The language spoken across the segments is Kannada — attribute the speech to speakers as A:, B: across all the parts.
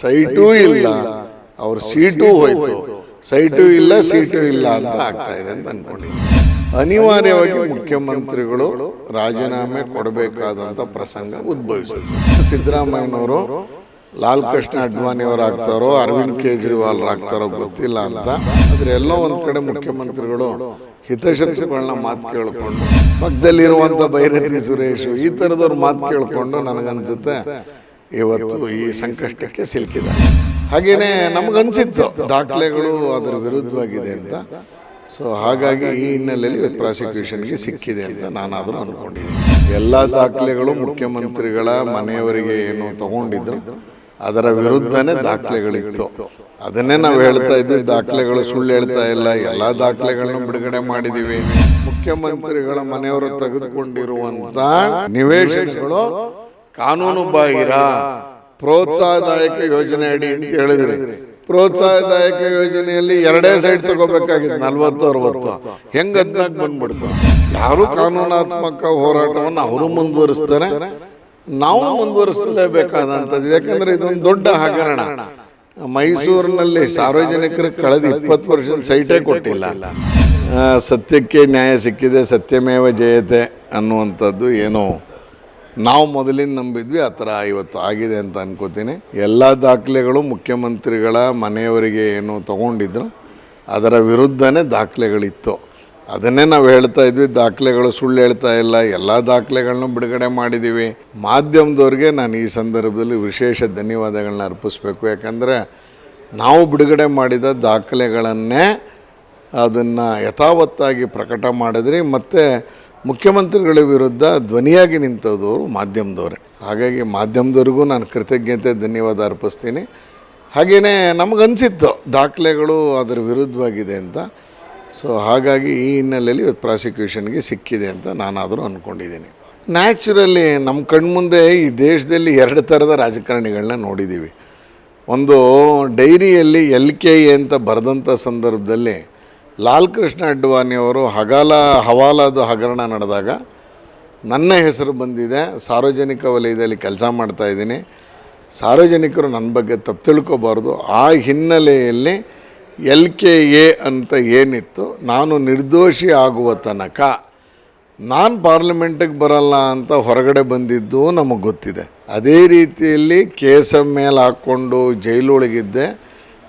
A: ಸೈಟೂ ಇಲ್ಲ. ಅವ್ರ ಸೀಟು ಹೋಯ್ತು. ಸೈಟು ಇಲ್ಲ ಸೀಟು ಇಲ್ಲ ಅಂತ ಆಗ್ತಾ ಇದೆ ಅಂತ ಅನ್ಕೊಂಡಿದ್ದೀನಿ. ಅನಿವಾರ್ಯವಾಗಿ ಮುಖ್ಯಮಂತ್ರಿಗಳು ರಾಜೀನಾಮೆ ಕೊಡಬೇಕಾದಂಥ ಪ್ರಸಂಗ ಉದ್ಭವಿಸಿದ್ರು ಸಿದ್ದರಾಮಯ್ಯನವರು ಲಾಲ್ ಕೃಷ್ಣ ಅಡ್ವಾಣಿ ಅವರು ಆಗ್ತಾರೋ ಅರವಿಂದ್ ಕೇಜ್ರಿವಾಲ್ ಆಗ್ತಾರೋ ಗೊತ್ತಿಲ್ಲ ಅಂತ. ಆದ್ರೆ ಎಲ್ಲೋ ಒಂದ್ ಕಡೆ ಮುಖ್ಯಮಂತ್ರಿಗಳು ಹಿತಶತ್ರುಗಳನ್ನ ಮಾತು ಕೇಳ್ಕೊಂಡು ಪಕ್ಕದಲ್ಲಿರುವಂಥ ಭೈರತಿ ಸುರೇಶ್ ಈ ಥರದವ್ರ ಮಾತು ಕೇಳ್ಕೊಂಡು ನನಗನ್ಸುತ್ತೆ. ಇವತ್ತು ಈ ಸಂಕಷ್ಟಕ್ಕೆ ಸಿಲುಕಿದೆ ಹಾಗೇನೆ ನಮಗನ್ಸಿತ್ತು ದಾಖಲೆಗಳು ಅದರ ವಿರುದ್ಧವಾಗಿದೆ ಅಂತ. ಸೊ ಹಾಗಾಗಿ ಈ ಹಿನ್ನೆಲೆಯಲ್ಲಿ ಪ್ರಾಸಿಕ್ಯೂಷನ್ಗೆ ಸಿಕ್ಕಿದೆ ಅಂತ ನಾನು ಅದನ್ನು ಅಂದ್ಕೊಂಡಿದ್ದೀನಿ ಎಲ್ಲ ದಾಖಲೆಗಳು ಮುಖ್ಯಮಂತ್ರಿಗಳ ಮನೆಯವರಿಗೆ ಏನು ತಗೊಂಡಿದ್ರು. ಅದರ ವಿರುದ್ಧನೇ ದಾಖಲೆಗಳಿತ್ತು. ಅದನ್ನೇ ನಾವು ಹೇಳ್ತಾ ಇದ್ವಿ ದಾಖಲೆಗಳು ಸುಳ್ಳು ಹೇಳ್ತಾ ಇಲ್ಲ ಎಲ್ಲ ದಾಖಲೆಗಳನ್ನು ಬಿಡುಗಡೆ ಮಾಡಿದ್ದೀವಿ ಮುಖ್ಯಮಂತ್ರಿಗಳ ಮನೆಯವರು ತೆಗೆದುಕೊಂಡಿರುವಂತ ನಿವೇಶನಗಳು ಕಾನೂನು ಬಾಹಿರ ಪ್ರೋತ್ಸಾಹದಾಯಕ ಯೋಜನೆ ಅಡಿ ಅಂತ ಹೇಳಿದ್ರಿ. ಪ್ರೋತ್ಸಾಹದಾಯಕ ಯೋಜನೆಯಲ್ಲಿ ಎರಡೇ ಸೈಡ್ ತಗೋಬೇಕಾಗಿತ್ತು ನಲ್ವತ್ತು ಅರವತ್ತು. ಹೆಂಗ್ ಹದಿನಾಲ್ಕು ಬಂದ್ಬಿಡ್ತು? ಯಾರು ಕಾನೂನಾತ್ಮಕ ಹೋರಾಟವನ್ನು ಅವರು ಮುಂದುವರಿಸ್ತಾರೆ? ನಾವು ಮುಂದುವರಿಸಲೇಬೇಕಾದಂಥದ್ದು. ಯಾಕಂದ್ರೆ ಇದೊಂದು ದೊಡ್ಡ ಹಗರಣ. ಮೈಸೂರಿನಲ್ಲಿ ಸಾರ್ವಜನಿಕರಿಗೆ ಕಳೆದ ಇಪ್ಪತ್ತು ವರ್ಷದ ಸೈಟೇ ಕೊಟ್ಟಿಲ್ಲ. ಸತ್ಯಕ್ಕೆ ನ್ಯಾಯ ಸಿಕ್ಕಿದೆ ಸತ್ಯಮೇವ ಜಯತೆ ಅನ್ನುವಂಥದ್ದು ಏನೋ ನಾವು ಮೊದಲಿಂದ ನಂಬಿದ್ವಿ, ಆ ಥರ ಇವತ್ತು ಆಗಿದೆ ಅಂತ ಅನ್ಕೋತೀನಿ. ಎಲ್ಲ ದಾಖಲೆಗಳು ಮುಖ್ಯಮಂತ್ರಿಗಳ ಮನೆಯವರಿಗೆ ಏನು ತಗೊಂಡಿದ್ರು, ಅದರ ವಿರುದ್ಧನೇ ದಾಖಲೆಗಳಿತ್ತು. ಅದನ್ನೇ ನಾವು ಹೇಳ್ತಾ ಇದ್ವಿ, ದಾಖಲೆಗಳು ಸುಳ್ಳು ಹೇಳ್ತಾ ಇಲ್ಲ, ಎಲ್ಲ ದಾಖಲೆಗಳನ್ನು ಬಿಡುಗಡೆ ಮಾಡಿದ್ದೀವಿ ಮಾಧ್ಯಮದವ್ರಿಗೆ ನಾನು ಈ ಸಂದರ್ಭದಲ್ಲಿ ವಿಶೇಷ ಧನ್ಯವಾದಗಳನ್ನ ಅರ್ಪಿಸ್ಬೇಕು. ಯಾಕಂದರೆ ನಾವು ಬಿಡುಗಡೆ ಮಾಡಿದ ದಾಖಲೆಗಳನ್ನೇ ಅದನ್ನು ಯಥಾವತ್ತಾಗಿ ಪ್ರಕಟ ಮಾಡಿದ್ರಿ. ಮತ್ತು ಮುಖ್ಯಮಂತ್ರಿಗಳ ವಿರುದ್ಧ ಧ್ವನಿಯಾಗಿ ನಿಂತದವರು ಮಾಧ್ಯಮದವರೇ. ಹಾಗಾಗಿ ಮಾಧ್ಯಮದವ್ರಿಗೂ ನಾನು ಕೃತಜ್ಞತೆ, ಧನ್ಯವಾದ ಅರ್ಪಿಸ್ತೀನಿ. ಹಾಗೆಯೇ ನಮಗನ್ಸಿತ್ತು ದಾಖಲೆಗಳು ಅದರ ವಿರುದ್ಧವಾಗಿದೆ ಅಂತ. ಸೊ ಹಾಗಾಗಿ ಈ ಹಿನ್ನೆಲೆಯಲ್ಲಿ ಇವತ್ತು ಪ್ರಾಸಿಕ್ಯೂಷನ್ಗೆ ಸಿಕ್ಕಿದೆ ಅಂತ ನಾನಾದರೂ ಅಂದ್ಕೊಂಡಿದ್ದೀನಿ ನ್ಯಾಚುರಲಿ ನಮ್ಮ ಕಣ್ಮುಂದೆ ಈ ದೇಶದಲ್ಲಿ ಎರಡು ಥರದ ರಾಜಕಾರಣಿಗಳನ್ನ ನೋಡಿದ್ದೀವಿ. ಒಂದು ಡೈರಿಯಲ್ಲಿ ಎಲ್ ಕೆ ಎ ಅಂತ ಬರೆದಂಥ ಸಂದರ್ಭದಲ್ಲಿ ಲಾಲ್ ಕೃಷ್ಣ ಅಡ್ವಾಣಿ ಅವರು ಹಗಾಲ ಹವಾಲಾದ ಹಗರಣ ನಡೆದಾಗ ನನ್ನ ಹೆಸರು ಬಂದಿದೆ. ಸಾರ್ವಜನಿಕ ವಲಯದಲ್ಲಿ ಕೆಲಸ ಮಾಡ್ತಾಯಿದ್ದೀನಿ ಸಾರ್ವಜನಿಕರು ನನ್ನ ಬಗ್ಗೆ ತಪ್ಪು ತಿಳ್ಕೋಬಾರ್ದು. ಆ ಹಿನ್ನೆಲೆಯಲ್ಲಿ ಎಲ್ ಕೆ ಎ ಅಂತ ಏನಿತ್ತು, ನಾನು ನಿರ್ದೋಷಿ ಆಗುವ ತನಕ ನಾನು ಪಾರ್ಲಿಮೆಂಟಿಗೆ ಬರಲ್ಲ ಅಂತ ಹೊರಗಡೆ ಬಂದಿದ್ದು ನಮಗೆ ಗೊತ್ತಿದೆ. ಅದೇ ರೀತಿಯಲ್ಲಿ ಕೇಸ ಮೇಲೆ ಹಾಕ್ಕೊಂಡು ಜೈಲೊಳಗಿದ್ದೆ.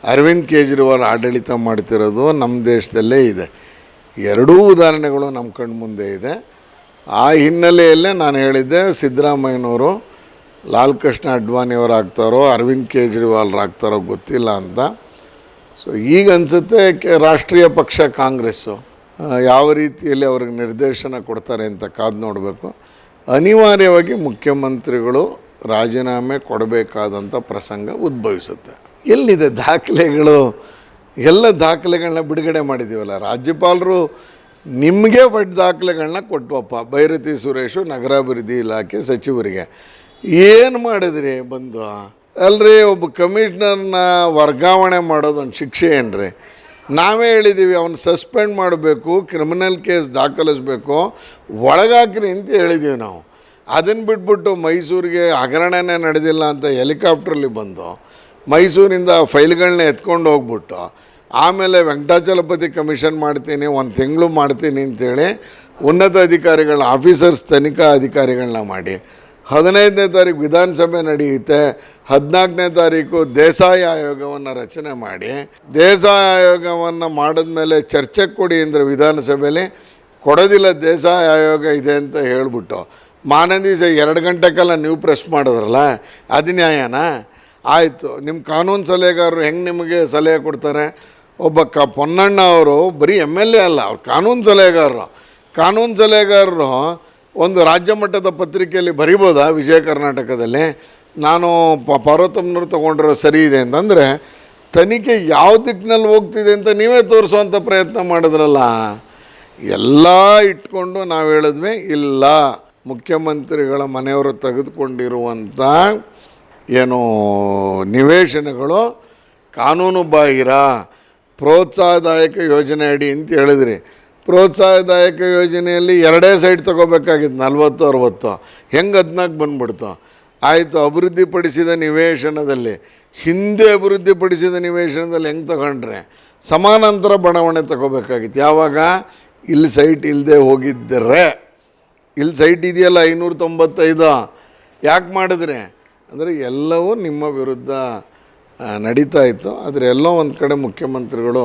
A: ಅರವಿಂದ್ ಕೇಜ್ರಿವಾಲ್ ಆಡಳಿತ ಮಾಡ್ತಿರೋದು ನಮ್ಮ ದೇಶದಲ್ಲೇ ಇದೆ. ಎರಡೂ ಉದಾಹರಣೆಗಳು ನಮ್ಮ ಕಣ್ಮುಂದೆ ಇದೆ. ಆ ಹಿನ್ನೆಲೆಯಲ್ಲೇ ನಾನು ಹೇಳಿದ್ದೆ ಸಿದ್ದರಾಮಯ್ಯನವರು ಲಾಲ್ ಕೃಷ್ಣ ಅಡ್ವಾಣಿಯವರು ಆಗ್ತಾರೋ, ಅರವಿಂದ್ ಕೇಜ್ರಿವಾಲ್ ಆಗ್ತಾರೋ ಗೊತ್ತಿಲ್ಲ ಅಂತ. ಸೊ ಈಗ ಅನಿಸುತ್ತೆ ರಾಷ್ಟ್ರೀಯ ಪಕ್ಷ ಕಾಂಗ್ರೆಸ್ಸು ಯಾವ ರೀತಿಯಲ್ಲಿ ಅವ್ರಿಗೆ ನಿರ್ದೇಶನ ಕೊಡ್ತಾರೆ ಅಂತ ಕಾದು ನೋಡಬೇಕು. ಅನಿವಾರ್ಯವಾಗಿ ಮುಖ್ಯಮಂತ್ರಿಗಳು ರಾಜೀನಾಮೆ ಕೊಡಬೇಕಾದಂಥ ಪ್ರಸಂಗ ಉದ್ಭವಿಸುತ್ತೆ. ಎಲ್ಲಿದೆ ದಾಖಲೆಗಳು? ಎಲ್ಲ ದಾಖಲೆಗಳನ್ನ ಬಿಡುಗಡೆ ಮಾಡಿದ್ದೀವಲ್ಲ, ರಾಜ್ಯಪಾಲರು ನಿಮಗೆ ಒಟ್ಟು ದಾಖಲೆಗಳನ್ನ ಕೊಟ್ಟವಪ್ಪ ಭೈರತಿ ಸುರೇಶು ನಗರಾಭಿವೃದ್ಧಿ ಇಲಾಖೆ ಸಚಿವರಿಗೆ. ಏನು ಮಾಡಿದ್ರಿ ಬಂದು? ಅಲ್ರಿ, ಒಬ್ಬ ಕಮಿಷನರ್ನ ವರ್ಗಾವಣೆ ಮಾಡೋದೊಂದು ಶಿಕ್ಷೆ ಏನ್ರಿ? ನಾವೇ ಹೇಳಿದ್ದೀವಿ ಅವನು ಸಸ್ಪೆಂಡ್ ಮಾಡಬೇಕು, ಕ್ರಿಮಿನಲ್ ಕೇಸ್ ದಾಖಲಿಸ್ಬೇಕು, ಒಳಗಾಕ್ರಿ ಅಂತ ಹೇಳಿದ್ದೀವಿ ನಾವು. ಅದನ್ನು ಬಿಟ್ಬಿಟ್ಟು ಮೈಸೂರಿಗೆ ಹಗರಣನೇ ನಡೆದಿಲ್ಲ ಅಂತ ಹೆಲಿಕಾಪ್ಟ್ರಲ್ಲಿ ಬಂದು ಮೈಸೂರಿಂದ ಫೈಲ್ಗಳನ್ನ ಎತ್ಕೊಂಡು ಹೋಗ್ಬಿಟ್ಟು, ಆಮೇಲೆ ವೆಂಕಟಾಚಲಪತಿ ಕಮಿಷನ್ ಮಾಡ್ತೀನಿ, ಒಂದು ತಿಂಗಳು ಮಾಡ್ತೀನಿ ಅಂತೇಳಿ ಉನ್ನತ ಅಧಿಕಾರಿಗಳ, ಆಫೀಸರ್ಸ್ ತನಿಖಾ ಅಧಿಕಾರಿಗಳನ್ನ ಮಾಡಿ. ಹದಿನೈದನೇ ತಾರೀಕು ವಿಧಾನಸಭೆ ನಡೆಯುತ್ತೆ, ಹದಿನಾಲ್ಕನೇ ತಾರೀಕು ದೇಸಾಯಿ ಆಯೋಗವನ್ನು ರಚನೆ ಮಾಡಿ. ದೇಸಾಯಿ ಆಯೋಗವನ್ನು ಮಾಡಿದ್ಮೇಲೆ ಚರ್ಚೆ ಕೊಡಿ ಅಂದರೆ ವಿಧಾನಸಭೆಯಲ್ಲಿ ಕೊಡೋದಿಲ್ಲ ದೇಸಾಯಿ ಆಯೋಗ ಇದೆ ಅಂತ ಹೇಳಿಬಿಟ್ಟು. ಮಾನದೀಸ ಎರಡು ಗಂಟೆಗೆಲ್ಲ ನೀವು ಪ್ರೆಸ್ ಮಾಡಿದ್ರಲ್ಲ ಅದು ನ್ಯಾಯನಾ ಆಯಿತು. ನಿಮ್ಮ ಕಾನೂನು ಸಲಹೆಗಾರರು ಹೆಂಗೆ ನಿಮಗೆ ಸಲಹೆ ಕೊಡ್ತಾರೆ? ಒಬ್ಬ ಕ ಪೊನ್ನಣ್ಣ ಅವರು ಬರೀ ಎಂ ಎಲ್ ಎ ಅಲ್ಲ, ಅವ್ರು ಕಾನೂನು ಸಲಹೆಗಾರರು. ಕಾನೂನು ಸಲಹೆಗಾರರು ಒಂದು ರಾಜ್ಯ ಮಟ್ಟದ ಪತ್ರಿಕೆಯಲ್ಲಿ ಬರಿಬೋದಾ ವಿಜಯ ಕರ್ನಾಟಕದಲ್ಲಿ? ನಾನು ಪ ಪಾರ್ವತಮ್ಮನವ್ರು ತೊಗೊಂಡಿರೋ ಸರಿ ಇದೆ ಅಂತಂದರೆ, ತನಿಖೆ ಯಾವ ದಿಕ್ಕಿನಲ್ಲಿ ಹೋಗ್ತಿದೆ ಅಂತ ನೀವೇ ತೋರಿಸುವಂಥ ಪ್ರಯತ್ನ ಮಾಡಿದ್ರಲ್ಲ? ಎಲ್ಲ ಇಟ್ಕೊಂಡು ನಾವು ಹೇಳಿದ್ವಿ, ಇಲ್ಲ. ಮುಖ್ಯಮಂತ್ರಿಗಳ ಮನೆಯವರು ತೆಗೆದುಕೊಂಡಿರುವಂಥ ಏನು ನಿವೇಶನಗಳು ಕಾನೂನು ಬಾಹಿರ ಪ್ರೋತ್ಸಾಹದಾಯಕ ಯೋಜನೆ ಅಡಿ ಅಂತ ಹೇಳಿದ್ರಿ. ಪ್ರೋತ್ಸಾಹದಾಯಕ ಯೋಜನೆಯಲ್ಲಿ ಎರಡೇ ಸೈಡ್ ತೊಗೋಬೇಕಾಗಿತ್ತು, ನಲ್ವತ್ತು, ಅರವತ್ತು. ಹೆಂಗೆ ಹದಿನಾಲ್ಕು ಬಂದ್ಬಿಡ್ತು? ಆಯಿತು, ಅಭಿವೃದ್ಧಿಪಡಿಸಿದ ನಿವೇಶನದಲ್ಲಿ. ಹಿಂದೆ ಅಭಿವೃದ್ಧಿಪಡಿಸಿದ ನಿವೇಶನದಲ್ಲಿ ಹೆಂಗೆ ತಗೊಂಡ್ರೆ? ಸಮಾನಾಂತರ ಬಡಾವಣೆ ತಗೋಬೇಕಾಗಿತ್ತು. ಯಾವಾಗ? ಇಲ್ಲಿ ಸೈಟ್ ಇಲ್ಲದೆ ಹೋಗಿದ್ದರೆ. ಇಲ್ಲಿ ಸೈಟ್ ಇದೆಯಲ್ಲ ಐನೂರ ತೊಂಬತ್ತೈದು ಯಾಕೆ ಮಾಡಿದ್ರೆ? ಅಂದರೆ ಎಲ್ಲವೂ ನಿಮ್ಮ ವಿರುದ್ಧ ನಡೀತಾ ಇತ್ತು. ಆದರೆ ಎಲ್ಲೋ ಒಂದು ಕಡೆ ಮುಖ್ಯಮಂತ್ರಿಗಳು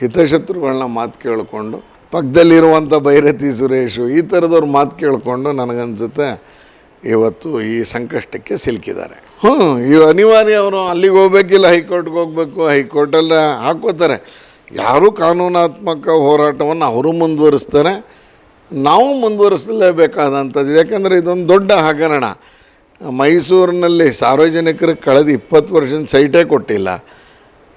A: ಹಿತಶತ್ರುಗಳನ್ನ ಮಾತು ಕೇಳಿಕೊಂಡು ಪಕ್ಕದಲ್ಲಿರುವಂಥ ಭೈರತಿ ಸುರೇಶು ಈ ಥರದವ್ರು ಮಾತು ಕೇಳಿಕೊಂಡು ನನಗನ್ಸುತ್ತೆ ಇವತ್ತು ಈ ಸಂಕಷ್ಟಕ್ಕೆ ಸಿಲುಕಿದ್ದಾರೆ. ಹ್ಞೂ ಇವು ಅನಿವಾರ್ಯ ಅವರು ಅಲ್ಲಿಗೆ ಹೋಗ್ಬೇಕಿಲ್ಲ, ಹೈಕೋರ್ಟ್ಗೆ ಹೋಗಬೇಕು, ಹೈಕೋರ್ಟಲ್ಲೇ ಹಾಕೋತಾರೆ ಯಾರೂ ಕಾನೂನಾತ್ಮಕ ಹೋರಾಟವನ್ನು ಅವರು ಮುಂದುವರಿಸ್ತಾರೆ. ನಾವು ಮುಂದುವರಿಸಲೇಬೇಕಾದಂಥದ್ದು. ಯಾಕಂದರೆ ಇದೊಂದು ದೊಡ್ಡ ಹಗರಣ. ಮೈಸೂರಿನಲ್ಲಿ ಸಾರ್ವಜನಿಕರು ಕಳೆದ ಇಪ್ಪತ್ತು ವರ್ಷದ ಸೈಟೇ ಕೊಟ್ಟಿಲ್ಲ.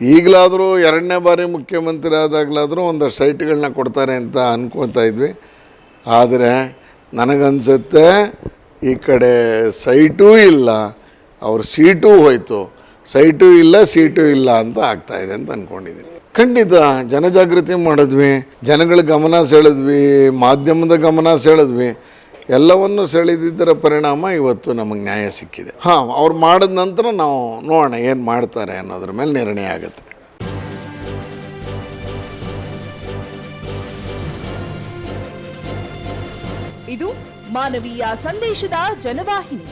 A: ಈಗಲಾದರೂ ಎರಡನೇ ಬಾರಿ ಮುಖ್ಯಮಂತ್ರಿ ಆದಾಗಲಾದರೂ ಒಂದಷ್ಟು ಸೈಟ್ಗಳನ್ನ ಕೊಡ್ತಾರೆ ಅಂತ ಅಂದ್ಕೊಳ್ತಾ ಇದ್ವಿ. ಆದರೆ ನನಗನ್ಸುತ್ತೆ ಈ ಕಡೆ ಸೈಟೂ ಇಲ್ಲ, ಅವ್ರ ಸೀಟೂ ಹೋಯಿತು. ಸೈಟು ಇಲ್ಲ, ಸೀಟು ಇಲ್ಲ ಅಂತ ಆಗ್ತಾ ಇದೆ ಅಂತ ಅಂದ್ಕೊಂಡಿದ್ದೀನಿ ಖಂಡಿತ ಜನಜಾಗೃತಿ ಮಾಡಿದ್ವಿ, ಜನಗಳ ಗಮನ ಸೆಳೆದ್ವಿ, ಮಾಧ್ಯಮದ ಗಮನ ಸೆಳೆದ್ವಿ. ಎಲ್ಲವನ್ನು ಸೆಳೆದಿದ್ದರ ಪರಿಣಾಮ ಇವತ್ತು ನಮಗೆ ನ್ಯಾಯ ಸಿಕ್ಕಿದೆ. ಹಾಂ ಅವ್ರು ಮಾಡಿದ ನಂತರ ನಾವು ನೋಡೋಣ ಏನು ಮಾಡ್ತಾರೆ ಅನ್ನೋದ್ರ ಮೇಲೆ ನಿರ್ಣಯ ಆಗುತ್ತೆ.
B: ಇದು ಮಾನವೀಯ ಸಂದೇಶದ ಜನವಾಹಿನಿ.